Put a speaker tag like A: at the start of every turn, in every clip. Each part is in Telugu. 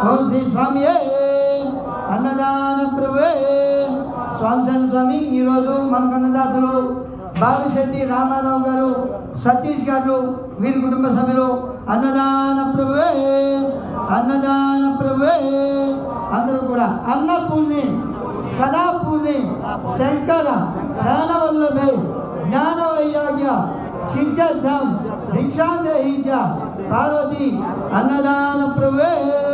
A: స్వామియే. అన్నదాన ప్రభువే. స్వామి స్వామి ఈరోజు మనకు అన్నదాతలు బావిశెట్టి రామారావు గారు సతీష్ గారు వీరి కుటుంబ సభ్యులు అన్నదాన ప్రభువే. అన్నదాన ప్రభువే. అందరూ కూడా అన్నపూర్ణి సదాపూర్ణి శంకర జ్ఞానవల్లభే జ్ఞాన వైరాగ్య సిద్ధార్థం భిక్షాందేహిజ పార్వతి అన్నదాన ప్రభువే.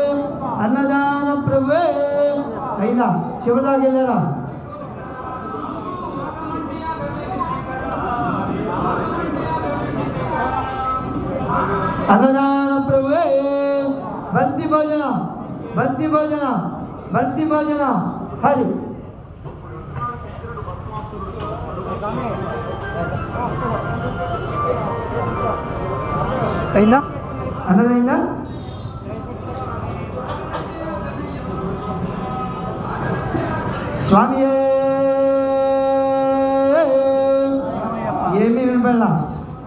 A: వెళ్ళారా? చివరిదాకా వెళ్ళారా? అన్నదాన ప్రభువే భక్తి భోజన భక్తి భోజన భక్తి భోజన. హరి. అయిందా? అన్నదైందా స్వామి ఏమీ వినపడలా.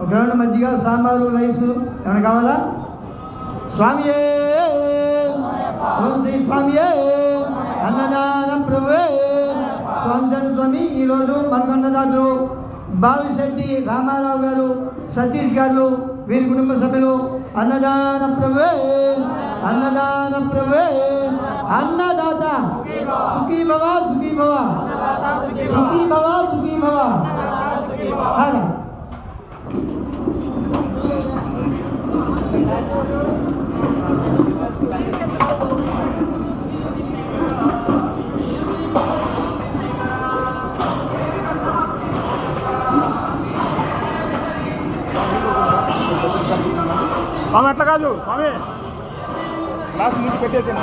A: ఒక రెండు మజ్జిగ సాంబారు రైస్ ఏమైనా కావాలా? స్వామి ఓం శ్రీ స్వామి అన్నదానం ప్రభువే. స్వామి స్వామి ఈరోజు మనకు అన్నదాతలు బావిశెట్టి రామారావు గారు సతీష్ గారు వీరి కుటుంబ సభ్యులు అన్నదాన ప్రభువే. అన్నదాన ప్రభువే. అన్నదాత సుఖీ భవ సుఖీ భవ సుఖీ భవ సుఖీ భవ హాగా
B: స్వామి అట్లా కాదు స్వామి గ్లాస్ ముందు పెట్టేసాను